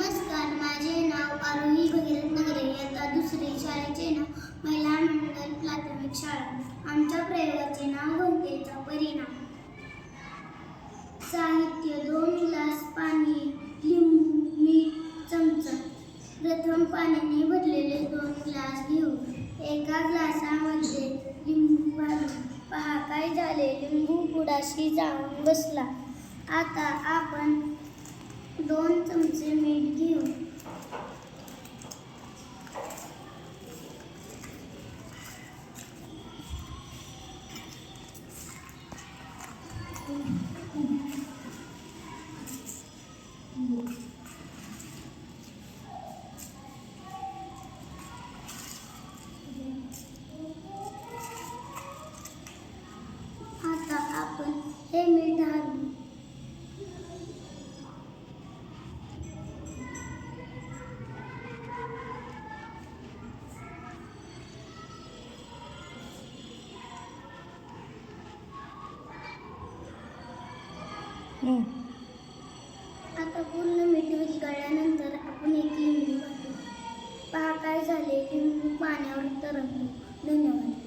नमस्कार माझे नाव आरोही भगीरथ नगरे इयत्ता दुसरी शाळेचे नाव महिला मंडळ प्राथमिक शाळा. आमच्या प्रयोगाचे नाव घनतेचा परिणाम. साहित्य दोन ग्लास पाणी लिंबू मीठ चमचा. प्रथम पाण्याने भरलेले दोन ग्लास घेऊ एका ग्लासामध्ये लिंबू घालू पहा काय झाले? लिंबू पुडाशी जाऊन बसला. आता आपण हे मीठ आता पूर्ण मीठ विरघळल्यानंतर आपण एक लिंबू पहा काय झाले? लिंबू पाण्यावर तरंगतो. धन्यवाद.